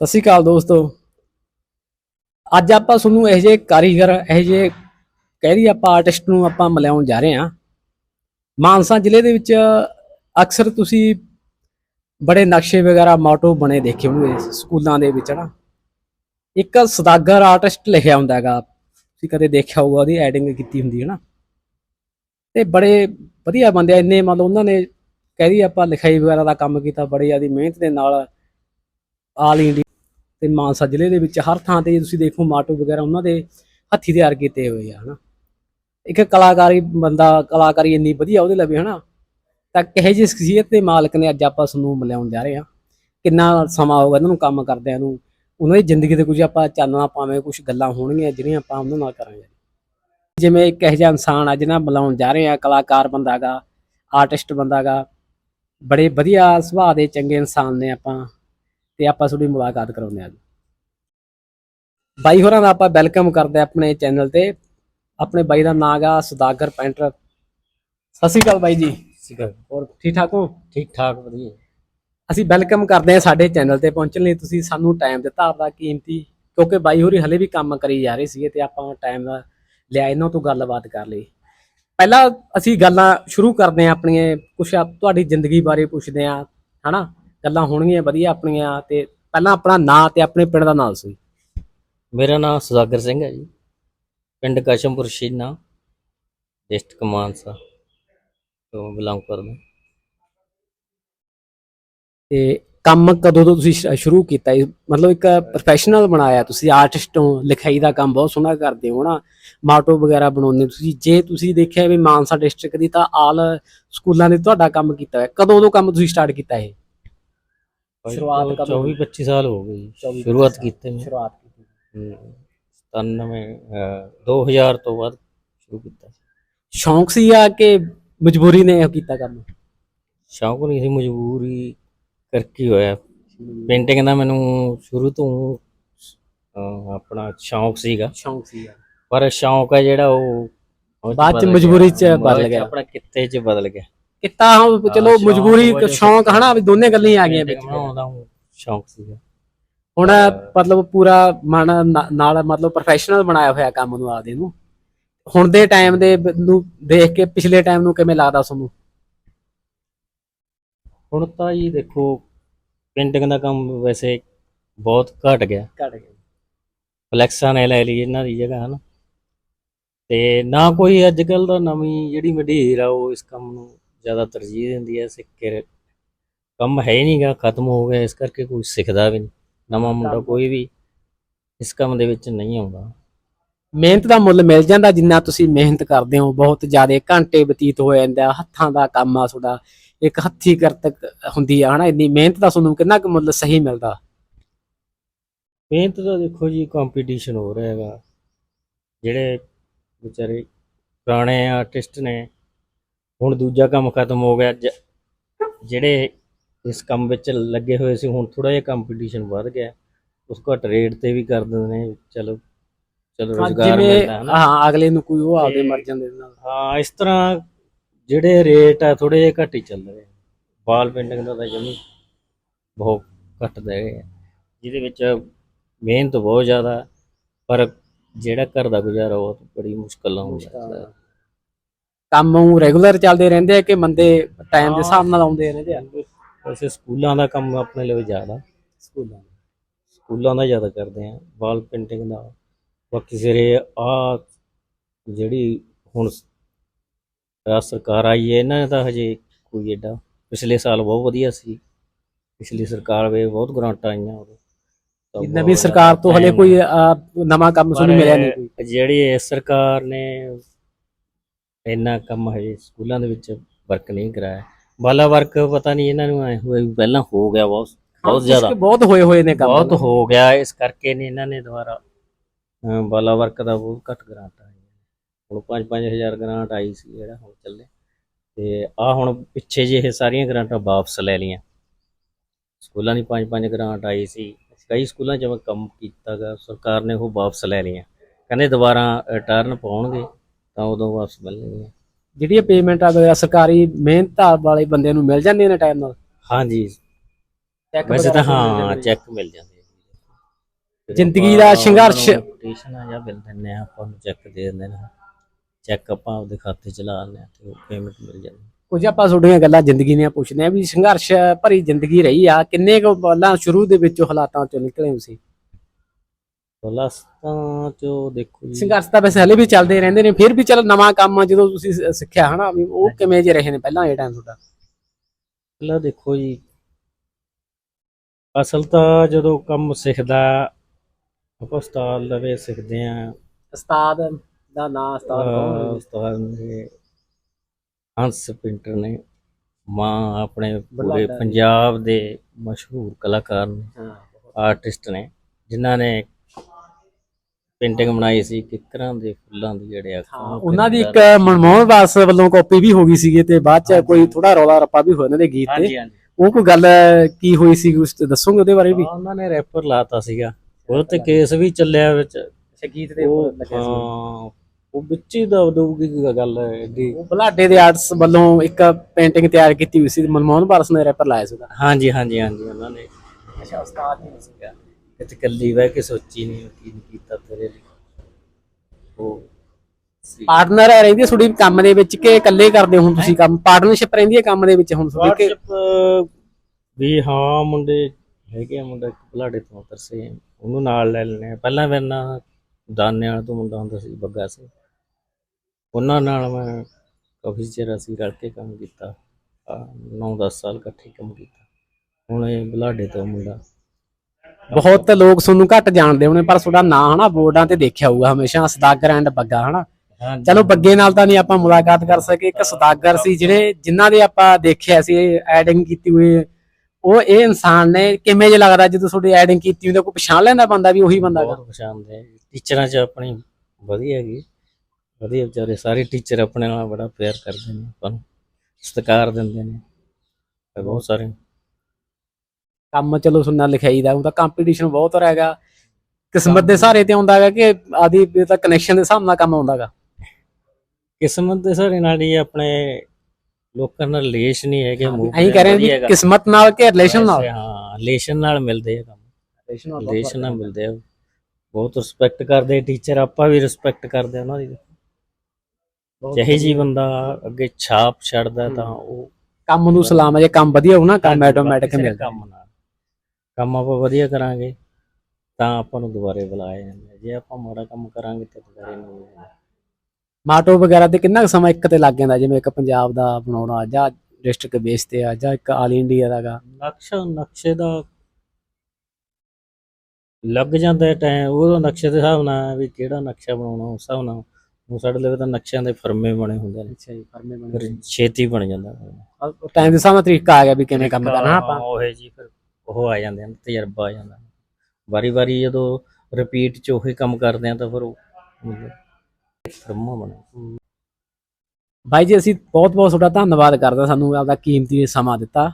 ਸਤਿ ਸ਼੍ਰੀ ਅਕਾਲ ਦੋਸਤੋ। ਅੱਜ ਆਪਾਂ ਤੁਹਾਨੂੰ ਇਹ ਜਿਹੇ ਕਾਰੀਗਰ ਇਹ ਜਿਹੇ ਕਹਿ ਰਹੀ ਆਪਾਂ ਆਰਟਿਸਟ ਨੂੰ ਆਪਾਂ ਮਿਲਾਉਣ ਜਾ ਰਹੇ ਹਾਂ। ਮਾਨਸਾ ਜ਼ਿਲ੍ਹੇ ਦੇ ਵਿੱਚ ਅਕਸਰ ਤੁਸੀਂ ਬੜੇ ਨਕਸ਼ੇ ਵਗੈਰਾ ਮੋਟੋ ਬਣੇ ਦੇਖੇ ਹੋਣਗੇ ਸਕੂਲਾਂ ਦੇ ਵਿੱਚ ਨਾ ਇੱਕ ਸਦਾਗਰ ਆਰਟਿਸਟ ਲਿਖਿਆ ਹੁੰਦਾ ਹੈਗਾ। ਤੁਸੀਂ ਕਦੇ ਦੇਖਿਆ ਹੋਊਗਾ ਉਹਦੀ ਐਡਿੰਗ ਕੀਤੀ ਹੁੰਦੀ ਹੈ ਨਾ ਤੇ ਬੜੇ ਵਧੀਆ ਬੰਦੇ ਆ, ਇੰਨੇ ਮਤਲਬ ਉਹਨਾਂ ਨੇ ਕਹਿ ਰਹੀ ਆਪਾਂ ਲਿਖਾਈ ਵਗੈਰਾ ਦਾ ਕੰਮ ਕੀਤਾ ਬੜੀ ਜ਼ਿਆਦਾ ਮਿਹਨਤ ਦੇ ਨਾਲ ਆਲ ਇੰਡੀਆ ਤੇ ਮਾਨਸਾ ਜ਼ਿਲ੍ਹੇ ਦੇ ਵਿੱਚ ਹਰ ਥਾਂ ਤੇ ਤੁਸੀਂ ਦੇਖੋ ਮਾਟੋ ਵਗੈਰਾ ਉਹਨਾਂ ਦੇ ਹੱਥੀ ਤਿਆਰ ਕੀਤੇ ਹੋਏ ਆ, ਹਨਾ। ਇੱਕ ਕਲਾਕਾਰੀ ਬੰਦਾ, ਕਲਾਕਾਰੀ ਇੰਨੀ ਵਧੀਆ ਉਹਦੇ ਲਵੇ, ਹਨਾ। ਤਾਂ ਕਿਹੋ ਜਿਹੀ ਸ਼ਖਸੀਅਤ ਦੇ ਮਾਲਕ ਨੇ ਅੱਜ ਆਪਾਂ ਤੁਹਾਨੂੰ ਮਿਲਾਉਣ ਜਾ ਰਹੇ ਆ ਕਿੰਨਾ ਸਮਾਂ ਹੋ ਇਹਨਾਂ ਨੂੰ ਕੰਮ ਕਰਦਿਆਂ ਨੂੰ? ਉਹਨਾਂ ਦੀ ਜ਼ਿੰਦਗੀ ਤੇ ਕੁਝ ਆਪਾਂ ਚਾਨਣਾ ਪਾਵੇਂ, ਕੁਝ ਗੱਲਾਂ ਹੋਣਗੀਆਂ ਜਿਹੜੀਆਂ ਆਪਾਂ ਉਹਨਾਂ ਨਾਲ ਕਰਾਂਗੇ। ਜਿਵੇਂ ਇੱਕ ਇਹੋ ਜਿਹਾ ਇਨਸਾਨ ਅੱਜ ਨਾ ਮਿਲਾਉਣ ਜਾ ਰਹੇ ਆ, ਕਲਾਕਾਰ ਬੰਦਾਗਾ ਆਰਟਿਸਟ ਬੰਦਾਗਾ ਬੜੇ ਵਧੀਆ ਸੁਭਾਅ ਦੇ ਚੰਗੇ ਇਨਸਾਨ ਨੇ ਆਪਾਂ। ਤੇ ਆਪਾਂ ਤੁਹਾਡੀ ਮੁਲਾਕਾਤ ਕਰਾਉਂਦੇ ਹਾਂ ਬਾਈ ਹੋਰਾਂ ਦਾ ਆਪਾਂ ਵੈਲਕਮ ਕਰਦੇ ਹਾਂ ਆਪਣੇ ਚੈਨਲ ਤੇ। ਆਪਣੇ ਬਾਈ ਦਾ ਨਾਮ ਹੈਗਾ ਸੁਦਾਗਰ ਪੈਂਟਰ। ਸਤਿ ਸ਼੍ਰੀ ਅਕਾਲ ਬਾਈ ਜੀ। ਸੀਗਾ ਹੋਰ ਠੀਕ ਠਾਕ ਹੋ? ਠੀਕ ਠਾਕ ਵਧੀਆ। ਅਸੀਂ ਵੈਲਕਮ ਕਰਦੇ ਹਾਂ ਸਾਡੇ ਚੈਨਲ ਤੇ। ਪਹੁੰਚਣ ਲਈ ਤੁਸੀਂ ਸਾਨੂੰ ਟਾਈਮ ਦਿੱਤਾ ਆਪਦਾ ਕੀਮਤੀ। ਕਿਉਂਕਿ ਬਾਈ ਹੋਰੀ ਹਲੇ ਵੀ ਕੰਮ ਕਰੀ ਜਾ ਰਹੇ ਸੀਗੇ ਤੇ ਆਪਾਂ ਟਾਈਮ ਲਿਆ ਇਹਨਾਂ ਤੋਂ ਗੱਲਬਾਤ ਕਰ ਲਈ। ਪਹਿਲਾਂ ਅਸੀਂ ਗੱਲਾਂ ਸ਼ੁਰੂ ਕਰਦੇ ਹਾਂ ਆਪਣੀਆਂ ਕੁਛ ਆ- ਤੁਹਾਡੀ ਜ਼ਿੰਦਗੀ ਬਾਰੇ ਪੁੱਛਦੇ ਹਾਂ ਹਨਾ? ਗੱਲਾਂ ਹੋਣਗੀਆਂ ਵਧੀਆ ਆਪਣੀਆਂ ਤੇ ਪਹਿਲਾਂ ਆਪਣਾ ਨਾਂ ਤੇ ਆਪਣੇ ਪਿੰਡ ਦਾ ਨਾਂ ਦੱਸੋ ਮੇਰਾ ਨਾਮ ਸੁਦਾਗਰ ਸਿੰਘ ਹੈ ਜੀ। ਪਿੰਡ ਕਸ਼ਮਪੁਰ ਸ਼ੀਨਾ ਡਿਸਟ੍ਰਿਕਟ ਮਾਨਸਾ ਤੋਂ ਬਿਲੋਂਗ ਕਰਦਾ। ਤੇ ਕੰਮ ਕਦੋਂ ਤੋਂ ਤੁਸੀਂ ਸ਼- ਸ਼ੁਰੂ ਕੀਤਾ ਇਹ? ਮਤਲਬ ਇੱਕ ਪ੍ਰੋਫੈਸ਼ਨਲ ਬਣਾਇਆ ਤੁਸੀਂ ਆਰਟਿਸਟ ਹੋ ਲਿਖਾਈ ਦਾ ਕੰਮ ਬਹੁਤ ਸੋਹਣਾ ਕਰਦੇ ਹੋ ਨਾ। ਮਾਟੋ ਵਗੈਰਾ ਬਣਾਉਂਦੇ ਹੋ ਤੁਸੀਂ। ਜੇ ਤੁਸੀਂ ਦੇਖਿਆ ਵੀ ਮਾਨਸਾ ਡਿਸਟ੍ਰਿਕਟ ਦੀ ਤਾਂ ਆਲ ਸਕੂਲਾਂ ਦੇ ਤੁਹਾਡਾ ਕੰਮ ਕੀਤਾ ਹੈ ਕਦੋਂ ਤੋਂ ਕੰਮ ਤੁਸੀਂ ਸਟਾਰਟ ਕੀਤਾ ਇਹ? ਸ਼ੁਰੂਆਤ ਕਦੋਂ 24 25 ਸਾਲ ਹੋ ਗਏ ਜੀ। 24 ਸ਼ੁਰੂਆਤ ਕੀਤੇ ਮੈਂ। ਸ਼ੁਰੂਆਤ ਕੀਤੀ। ਹਮ, 97 ਅਹ, 2000 ਤੋਂ ਬਾਅਦ ਸ਼ੁਰੂ ਕੀਤਾ ਸ਼ੌਂਕ ਸੀ ਆ ਕਿ ਮਜਬੂਰੀ ਨੇ ਇਹ ਕੀਤਾ ਕੰਮ? ਸ਼ੌਂਕ ਨਹੀਂ ਸੀ ਮਜਬੂਰੀ ਕਰਕੇ ਹੀ ਹੋਇਆ। ਪੇਂਟਿੰਗ ਦਾ ਮੈਨੂੰ ਸ਼ੁਰੂ ਤੋਂ ਆਪਣਾ ਸ਼ੌਂਕ ਸੀਗਾ। ਸ਼ੌਂਕ ਸੀ ਪਰ ਸ਼ੌਂਕ ਹੈ ਜਿਹੜਾ ਉਹ ਬਾਅਦ ਚ ਬਦਲ ਮਜਬੂਰੀ 'ਚ। ਬਦਲ ਗਿਆ। ਆਪਣਾ ਕਿੱਤੇ 'ਚ ਬਦਲ ਗਿਆ। ਕਿੱਤਾ ਚਲੋ ਹਾਂ, ਸ਼ੌਂਕ ਮਜਬੂਰੀ ਸ਼ੌਂਕ ਹਨਾ ਵੀ ਦੋਨੇ ਗੱਲਾਂ ਹੀ ਆ ਗਈਆਂ ਵਿੱਚ। Painting ਬਣਾਉਣ ਦਾ ਸ਼ੌਂਕ ਸੀਗਾ। ਹੁਣ ਮਤਲਬ ਪੂਰਾ ਮਨ ਨਾਲ ਮਤਲਬ ਪ੍ਰੋਫੈਸ਼ਨਲ ਬਣਾਇਆ ਹੋਇਆ ਕੰਮ ਨੂੰ ਆਪਦੇ ਨੂੰ। ਹੁਣ ਦੇ ਟਾਈਮ ਦੇ ਨੂੰ ਦੇਖ ਕੇ ਪਿਛਲੇ ਟਾਈਮ ਨੂੰ ਕਿਵੇਂ ਲੱਗਦਾ ਤੁਹਾਨੂੰ? ਹੁਣ ਤਾਂ ਜੀ ਦੇਖੋ ਪੇਂਟਿੰਗ ਦਾ ਕੰਮ ਵੈਸੇ ਬਹੁਤ ਘਟ ਗਿਆ। ਘਟ ਗਿਆ। ਫਲੈਕਸਾਂ ਨੇ ਲੈ ਲਈ ਇਹਨਾਂ ਦੀ ਜਗ੍ਹਾ ਹਨ। ਤੇ ਨਾ ਕੋਈ ਅੱਜ ਕੱਲ ਦਾ ਨਵੀਂ ਜਿਹੜੀ ਮਢੀਰ ਆ ਉਹ ਇਸ ਕੰਮ ਨੂੰ ਜ਼ਿਆਦਾ ਤਰਜੀਹ ਦਿੰਦੀ ਹੈ ਸਿੱਕੇ ਕੰਮ ਹੈ ਹੀ ਨਹੀਂਗਾ ਖਤਮ ਹੋ ਗਿਆ ਇਸ ਕਰਕੇ ਕੋਈ ਸਿੱਖਦਾ ਵੀ ਨਹੀਂ। ਨਵਾਂ ਮੁੰਡਾ ਕੋਈ ਵੀ ਇਸ ਕੰਮ ਦੇ ਵਿੱਚ ਨਹੀਂ ਆਉਂਦਾ। ਮਿਹਨਤ ਦਾ ਮੁੱਲ ਮਿਲ ਜਾਂਦਾ ਜਿੰਨਾ ਤੁਸੀਂ ਮਿਹਨਤ ਕਰਦੇ ਹੋ। ਬਹੁਤ ਜ਼ਿਆਦਾ ਘੰਟੇ ਬਤੀਤ ਹੋ ਜਾਂਦੇ ਹੱਥਾਂ ਦਾ ਕੰਮ ਆ ਤੁਹਾਡਾ। ਇੱਕ ਹੱਥੀ ਕਰਤਕ ਹੁੰਦੀ ਆ ਹਨਾ? ਇੰਨੀ ਮਿਹਨਤ ਦਾ ਤੁਹਾਨੂੰ ਕਿੰਨਾ ਕੁ ਮੁੱਲ ਸਹੀ ਮਿਲਦਾ? ਮਿਹਨਤ ਦਾ ਦੇਖੋ ਜੀ ਕੰਪੀਟੀਸ਼ਨ ਹੋ ਰਿਹਾ ਹੈਗਾ। ਜਿਹੜੇ ਵਿਚਾਰੇ ਪੁਰਾਣੇ ਆਰਟਿਸਟ ਨੇ ਹੁਣ ਦੂਜਾ ਕੰਮ ਖਤਮ ਹੋ ਗਿਆ ਜ- ਜਿਹੜੇ ਇਸ ਕੰਮ ਵਿੱਚ ਲੱਗੇ ਹੋਏ ਸੀ ਹੁਣ ਥੋੜਾ ਜਿਹਾ ਕੰਪੀਟੀਸ਼ਨ ਵੱਧ ਗਿਆ। ਉਸ ਘੱਟ ਰੇਟ ਤੇ ਵੀ ਕਰ ਦਿੰਦੇ ਨੇ ਚਲੋ ਚਲੋ ਰੋਜ਼ਗਾਰ ਜਿਵੇਂ ਮਿਲਦਾ ਹੈ ਨਾ। ਹਾਂ ਅਗਲੇ ਨੂੰ ਕੋਈ ਉਹ ਆਪਦੇ ਮਰ ਜਾਂਦੇ ਨਾਲ। ਹਾਂ ਇਸ ਤਰ੍ਹਾਂ ਜਿਹੜੇ ਰੇਟ ਆ ਥੋੜੇ ਜਿਹਾ ਘੱਟ ਹੀ ਚੱਲ ਰਹੇ ਆ। ਵਾਲ ਪੇਂਟਿੰਗ ਦਾ ਤਾਂ ਜਮੀ ਬਹੁਤ ਘੱਟ ਦੇ ਰਹੇ ਆ। ਜਿਹਦੇ ਵਿੱਚ ਮਿਹਨਤ ਬਹੁਤ ਜ਼ਿਆਦਾ ਪਰ ਜਿਹੜਾ ਘਰ ਦਾ ਗੁਜ਼ਾਰਾ ਉਹ ਬੜੀ ਮੁਸ਼ਕਲ ਨਾਲ ਹੈ ਕੰਮ ਉਹ ਰੈਗੂਲਰ ਚੱਲਦੇ ਰਹਿੰਦੇ ਆ ਕਿ ਬੰਦੇ ਟਾਈਮ ਦੇ ਹਿਸਾਬ ਨਾਲ ਆਉਂਦੇ ਰਹਿੰਦੇ ਆ? ਵੈਸੇ ਸਕੂਲਾਂ ਦਾ ਕੰਮ ਆਪਣੇ ਲਈ ਜ਼ਿਆਦਾ। ਸਕੂਲਾਂ ਸਕੂਲਾਂ ਦਾ ਜ਼ਿਆਦਾ ਕਰਦੇ ਆ। ਵਾਲ ਪੇਂਟਿੰਗ ਦਾ। ਬਾਕੀ ਸਿਰੇ ਆ ਜਿਹੜੀ ਹੁਣ ਸਰਕਾਰ ਆਈ ਹੈ ਇਹਨਾਂ ਤਾਂ ਹਜੇ ਕੋਈ ਏਡਾ ਪਿਛਲੇ ਸਾਲ ਬਹੁਤ ਵਧੀਆ ਸੀ। ਪਿਛਲੀ ਸਰਕਾਰ ਵੇ ਬਹੁਤ ਗ੍ਰਾਂਟਾਂ ਆਈਆਂ ਤਾਂ ਨਵੀਂ ਸਰਕਾਰ ਤੋਂ ਹਲੇ ਕੋਈ ਨਵਾਂ ਕੰਮ ਤੁਹਾਨੂੰ ਮਿਲਿਆ ਨਹੀਂ ਜਿਹੜੀ ਇਸ ਸਰਕਾਰ ਨੇ ਇੰਨਾ ਕੰਮ ਹਜੇ ਸਕੂਲਾਂ ਦੇ ਵਿੱਚ ਵਰਕ ਨਹੀਂ ਕਰਾਇਆ। ਬਾਲਾ ਵਰਕ ਪਤਾ ਨਹੀਂ ਇਹਨਾਂ ਨੂੰ ਐ ਹੋਇਆ ਵੀ ਪਹਿਲਾਂ ਹੋ ਗਿਆ ਬਹੁਤ ਬਹੁਤ ਜ਼ਿਆਦਾ। ਬਹੁਤ ਹੋਏ ਹੋਏ ਨੇ ਕੰਮ। ਬਹੁਤ ਹੋ ਗਿਆ ਇਸ ਕਰਕੇ ਨੇ ਇਹਨਾਂ ਨੇ ਦੁਬਾਰਾ ਅਮ, ਬਾਲਾ ਵਰਕ ਦਾ ਬਹੁਤ ਘੱਟ ਗ੍ਰਾਂਟ ਆਈ ਹੁਣ 5-5000 ਗ੍ਰਾਂਟ ਆਈ ਸੀ ਜਿਹੜਾ ਹੁਣ ਚੱਲੇ। ਤੇ ਆ ਹੁਣ ਪਿੱਛੇ ਜੇ ਇਹ ਸਾਰੀਆਂ ਗ੍ਰਾਂਟਾਂ ਵਾਪਸ ਲੈ ਲਈਆਂ। ਸਕੂਲਾਂ ਦੀ 5-5 ਗ੍ਰਾਂਟ ਆਈ ਸੀ। ਕਈ ਸਕੂਲਾਂ 'ਚ ਮੈਂ ਕੰਮ ਕੀਤਾਗਾ ਸਰਕਾਰ ਨੇ ਉਹ ਵਾਪਸ ਲੈ ਲਈਆਂ। ਕਹਿੰਦੇ ਦੁਬਾਰਾ ਰਿਟਰਨ ਪਾਉਣਗੇ। ਤਾਂ ਉਦੋਂ ਵਾਪਸ ਮਿਲਣਗੀਆਂ ਜਿਹੜੀ ਪੇਮੈਂਟ ਆ ਵਗੈਰਾ ਸਰਕਾਰੀ ਮਿਹਨਤ ਵਾਲੇ ਬੰਦੇ ਨੂੰ ਮਿਲ ਜਾਂਦੀਆਂ ਨੇ ਟਾਈਮ ਨਾਲ? ਹਾਂਜੀ। ਚੈੱਕ ਵੈਸੇ ਤਾਂ ਹਾਂ। ਚੈੱਕ ਮਿਲ ਜਾਂਦੇ ਆ। ਜ਼ਿੰਦਗੀ ਦਾ ਸੰਘਰਸ਼- ਉਹਨਾਂ ਨੂੰ petition ਆ ਜਾਂ ਬਿੱਲ ਦਿੰਦੇ ਆ ਆਪਾਂ ਨੂੰ ਚੈੱਕ ਦੇ ਦਿੰਦੇ ਨੇ। ਚੈੱਕ ਆਪਾਂ ਆਪਦੇ ਖਾਤੇ ਚ ਲਾ ਲੈਂਦੇ ਆ ਤੇ ਉਹ ਪੇਮੈਂਟ ਮਿਲ ਜਾਂਦੀ ਕੁਝ ਆਪਾਂ ਤੁਹਾਡੀਆਂ ਗੱਲਾਂ ਜ਼ਿੰਦਗੀ ਦੀਆਂ ਪੁੱਛਦੇ ਆ ਵੀ ਸੰਘਰਸ਼ ਭਰੀ ਜ਼ਿੰਦਗੀ ਰਹੀ ਆ। ਕਿੰਨੇ ਕੁ ਪਹਿਲਾਂ ਸ਼ੁਰੂ ਦੇ ਵਿੱਚੋਂ ਹਾਲਾਤਾਂ ਚੋਂ ਨਿਕਲੇ ਹੋ ਸੀ ਪਲਸਤਾਂ ਚੋ ਦੇਖੋ ਜੀ ਸੰਘਰਸ਼ ਤਾਂ ਵੈਸੇ ਹਲੇ ਵੀ ਚੱਲਦੇ ਰਹਿੰਦੇ ਨੇ ਫਿਰ ਵੀ ਚਲ ਨਵਾਂ ਕੰਮ ਆ ਜਦੋਂ ਤੁਸੀਂ ਸ- ਸਿੱਖਿਆ ਹਨਾ ਵੀ ਉਹ ਕਿਵੇਂ ਜੇ ਰਹੇ ਨੇ ਪਹਿਲਾਂ ਇਹ ਟਾਈਮ ਤੁਹਾਡਾ? ਪਹਿਲਾਂ ਦੇਖੋ ਜੀ ਅਸਲ ਤਾਂ ਜਦੋਂ ਕੰਮ ਸਿੱਖਦਾ ਆਪਾਂ ਉਸਤਾਦ ਲਵੇ ਸਿੱਖਦੇ ਆ ਉਸਤਾਦ ਦਾ ਨਾਂ ਉਸਤਾਦ ਕੌਣ ਉਸਤਾਦ ਮੇਰੇ ਹੰਸ ਪਿੰਟਰ ਨੇ ਮਾਂ ਆਪਣੇ ਪੂਰੇ ਜੀ। ਪੰਜਾਬ ਦੇ ਮਸ਼ਹੂਰ ਕਲਾਕਾਰ ਨੇ ਹਾਂ ਆਰਟਿਸਟ ਨੇ ਜਿਨ੍ਹਾਂ ਨੇ ਪੇਂਟਿੰਗ ਬਣਾਈ ਸੀ ਕਿਕਰਾਂ ਦੇ ਫੁੱਲਾਂ ਦੀ ਜਿਹੜੇ ਨੂੰ ਉਹਨਾਂ ਦੀ ਇੱਕ ਮਨਮੋਹਨ ਦਾਸ ਵੱਲੋਂ ਕਾਪੀ ਵੀ ਹੋ ਗਈ ਸੀਗੀ ਤੇ ਬਾਅਦ ਚ ਕੋਈ ਥੋੜਾ ਰੌਲਾ ਰੱਪਾ ਵੀ ਹੋਇਆ ਇਹਨਾਂ ਦੇ ਗੀਤ ਤੇ। ਉਹ ਕੋਈ ਗੱਲ ਕੀ ਹੋਈ ਸੀ ਉਸ ਤੇ ਦੱਸੋਗੇ ਉਹਦੇ ਬਾਰੇ ਵੀ? ਉਹਨਾਂ ਨੇ ਰੈਪਰ ਲਾਤਾ ਸੀਗਾ। ਉਹ ਤੇ ਕੇਸ ਵੀ ਚੱਲਿਆ ਵਿੱਚ। ਗੀਤ ਉਹ ਹਾਂ ਉਹ ਵਿੱਚ ਹੀ ਦਬ ਦੂਗੀ ਗੱਲ ਉਹ ਬਲਾਡੇ ਦੇ ਆਰਟਸ ਵੱਲੋਂ ਇੱਕ ਪੇਂਟਿੰਗ ਤਿਆਰ ਕੀਤੀ ਹੋਈ ਸੀ ਮਨਮੋਹਨ ਪਾਰਸ ਨੇ ਰੈਪਰ ਲਾਇਆ ਸੀ ਉਹਦਾ ਹਾਂਜੀ ਹਾਂਜੀ ਹਾਂਜੀ ਉਹਨਾਂ ਨੇ। ਅੱਛਾ ਉਸਤਾਦ ਜੀ ਸੀਗਾ। ਕਿਤੇ ਕੱਲੀ ਬਹਿ ਕੇ ਸੋਚੀ ਨਹੀਂ ਕੀ ਨੀ ਕੀਤਾ ਤੇਰੇ ਲਈ। ਉਹ ਸੀ। ਪਾਰਟਨਰ ਰਹਿੰਦੀ ਹੈ ਤੁਹਾਡੀ ਕੰਮ ਦੇ ਵਿੱਚ ਕਿ ਇਕੱਲੇ ਕਰਦੇ ਹੋ ਹੁਣ ਤੁਸੀਂ ਕੰਮ? ਪਾਰਟਨਰਸ਼ਿਪ ਰਹਿੰਦੀ ਹੈ ਕੰਮ ਦੇ ਵਿੱਚ ਹੁਣ ਤੁਹਾਡੀ ਕਿ WhatsApp ਵੀ ਹਾਂ ਮੁੰਡੇ ਹੈਗੇ ਆ ਮੁੰਡਾ ਇੱਕ ਤੋਂ ਤਰਸੇ ਉਹਨੂੰ ਨਾਲ ਲੈ ਲੈਣੇ ਆ। ਪਹਿਲਾਂ ਮੇਰੇ ਨਾਲ ਦਾਨੇ ਵਾਲਾ ਤੋਂ ਮੁੰਡਾ ਹੁੰਦਾ ਸੀ ਬੱਗਾ ਸੀ। ਉਹਨਾਂ ਨਾਲ ਮੈਂ ਕਾਫੀ ਚਿਰ ਅਸੀਂ ਰਲ ਕੇ ਕੰਮ ਕੀਤਾ। 9-10 ਸਾਲ ਇਕੱਠੇ ਕੰਮ ਕੀਤਾ। ਹੁਣ ਇਹ ਬਲਾਡੇ ਤੋਂ ਮੁੰਡਾ ਬਹੁਤ ਲੋਕ ਤੁਹਾਨੂੰ ਘੱਟ ਜਾਣਦੇ ਹੋਣੇ ਪਰ ਤੁਹਾਡਾ ਨਾਂ ਹਨਾ ਬੋਰਡਾਂ ਤੇ ਦੇਖਿਆ ਹੋਊਗਾ ਹਮੇਸ਼ਾ ਸਦਾਗਰ ਐਂਡ ਬੱਗਾ ਹਨਾ। ਚਲੋ ਬੱਗੇ ਨਾਲ ਤਾਂ ਨਹੀਂ ਆਪਾਂ ਮੁਲਾਕਾਤ ਕਰ ਸਕੇ ਇੱਕ ਸਦਾਗਰ ਸੀ ਜਿਹੜੇ ਜਿਨ੍ਹਾਂ ਦੇ ਆਪਾਂ ਦੇਖਿਆ ਸੀ ਐਡਿੰਗ ਕੀਤੀ ਹੋਈ। ਉਹ ਇਹ ਇਨਸਾਨ ਨੇ ਕਿਵੇਂ ਜੇ ਲੱਗਦਾ ਜਦੋਂ ਤੁਹਾਡੀ ਐਡਿੰਗ ਕੀਤੀ ਹੁੰਦੀ ਕੋਈ ਪਛਾਣ ਲੈਂਦਾ ਬੰਦਾ ਵੀ ਉਹੀ ਬੰਦਾ ਬਹੁਤ ਪਛਾਣਦੇ ਟੀਚਰਾਂ 'ਚ ਆਪਣੀ ਵਧੀਆ ਹੈਗੀ। ਵਧੀਆ ਵਿਚਾਰੇ ਸਾਰੇ ਟੀਚਰ ਆਪਣੇ ਨਾਲ ਬੜਾ ਪਿਆਰ ਕਰਦੇ ਨੇ ਆਪਾਂ ਨੂੰ ਸਤਿਕਾਰ ਦਿੰਦੇ ਨੇ। ਬਹੁਤ ਸਾਰੇ। ਕੰਮ ਚਲੋ ਸੁਣਨਾ ਲਿਖਾਈ ਦਾ ਉਹਦਾ ਕੰਪੀਟੀਸ਼ਨ ਬਹੁਤ ਹੋ ਰਿਹਾ ਹੈਗਾ। ਕਿਸਮਤ ਦੇ ਸਹਾਰੇ ਤੇ ਆਉਂਦਾ ਹੈਗਾ ਕਿ ਆਦੀ ਤਾਂ ਕਨੈਕਸ਼ਨ ਦੇ ਹਿਸਾਬ ਨਾਲ ਕੰਮ ਆਉਂਦਾ ਹੈਗਾ ਕਿਸਮਤ ਦੇ ਸਾਰੇ ਨਾਲ ਹੀ ਆਪਣੇ ਲੋਕਾਂ ਨਾਲ ਰਿਲੇਸ਼ਨ ਹੀ ਹੈਗੇ move ਅਸੀਂ ਕਹਿ ਰਹੇ ਹਾਂ ਵੀ। ਕਿਸਮਤ ਨਾਲ ਕਿ ਰਿਲੇਸ਼ਨ ਨਾਲ? ਹਾਂ ਰਿਲੇਸ਼ਨ ਨਾਲ ਮਿਲਦੇ ਆ ਕੰਮ। ਰਿਲੇਸ਼ਨ ਨਾਲ ਮਿਲਦੇ ਆ। ਬਹੁਤ ਰਿਸਪੈਕਟ ਕਰਦੇ ਟੀਚਰ ਆਪਾਂ ਵੀ ਰਿਸਪੈਕਟ ਕਰਦੇ ਉਹਨਾਂ ਦੀ। ਜਿਹੇ ਜੀ ਬੰਦਾ ਅੱਗੇ ਛਾਪ ਛੱਡਦਾ ਤਾਂ ਉਹ ਕੰਮ ਨੂੰ ਸਲਾਮ ਹੈ ਜੇ ਕੰਮ ਵਧੀਆ ਹੋ ਨਾ ਕੰਮ ਆਟੋਮੈਟਿਕ ਮਿਲਦਾ ਕੰਮ ਨਾਲ। ਕੰਮ ਆਪਾਂ ਵਧੀਆ ਕਰਾਂਗੇ ਤਾਂ ਆਪਾਂ ਨੂੰ ਦੁਬਾਰੇ ਬੁਲਾਇਆ ਜਾਂਦਾ ਜੇ ਆਪਾਂ ਮਾੜਾ ਕੰਮ ਕਰਾਂਗੇ ਤਾਂ ਦੁਬਾਰੇ ਨਹੀਂ ਆਉਂਦੇ ਮਾਟੋ ਵਗੈਰਾ ਤੇ ਕਿੰਨਾ ਕੁ ਸਮਾਂ ਇੱਕ ਤੇ ਲੱਗ ਜਾਂਦਾ ਜਿਵੇਂ ਇੱਕ ਪੰਜਾਬ ਦਾ ਬਣਾਉਣਾ ਜਾਂ ਡਿਸਟ੍ਰਿਕਟ ਬੇਸ ਤੇ ਆ ਜਾਂ ਇੱਕ ਆਲ ਇੰਡੀਆ ਦਾਗਾ ਨਕਸ਼ਾ ਨਕਸ਼ੇ ਦਾ ਲੱਗ ਜਾਂਦਾ ਹੈ ਟਾਈਮ ਉਹਦਾ ਨਕਸ਼ੇ ਦੇ ਹਿਸਾਬ ਨਾਲ ਵੀ ਕਿਹੜਾ ਨਕਸ਼ਾ ਬਣਾਉਣਾ ਉਸ ਹਿਸਾਬ ਨਾਲ ਹੁਣ ਸਾਡੇ ਲਈ ਤਾਂ ਨਕਸ਼ਿਆਂ ਦੇ ਫਰਮੇ ਬਣੇ ਹੁੰਦੇ ਨੇ। ਅੱਛਾ ਜੀ ਫਰਮੇ ਫਿਰ ਛੇਤੀ ਬਣ ਜਾਂਦਾ। ਟਾਈਮ ਦੇ ਹਿਸਾਬ ਨਾਲ ਤਰੀਕਾ ਆ ਗਿਆ ਵੀ ਕਿਵੇਂ ਕੰਮ ਕਰਨਾ ਆਪਾਂ। ਉਹ ਜੀ ਫਿਰ ਉਹ ਆ ਜਾਂਦੇ ਹਨ, ਤਜਰਬਾ ਆ ਜਾਂਦਾ ਵਾਰੀ ਵਾਰੀ ਜਦੋਂ ਰਿਪੀਟ ਚ ਉਹੀ ਕੰਮ ਕਰਦੇ ਆ ਤਾਂ ਫਿਰ ਉਹ ਫਰਮਾ ਬਣੇ ਬਾਈ ਜੀ, ਅਸੀਂ ਬਹੁਤ ਬਹੁਤ ਤੁਹਾਡਾ ਧੰਨਵਾਦ ਕਰਦੇ ਹਾਂ ਸਾਨੂੰ ਆਪਦਾ ਕੀਮਤੀ ਸਮਾਂ ਦਿੱਤਾ।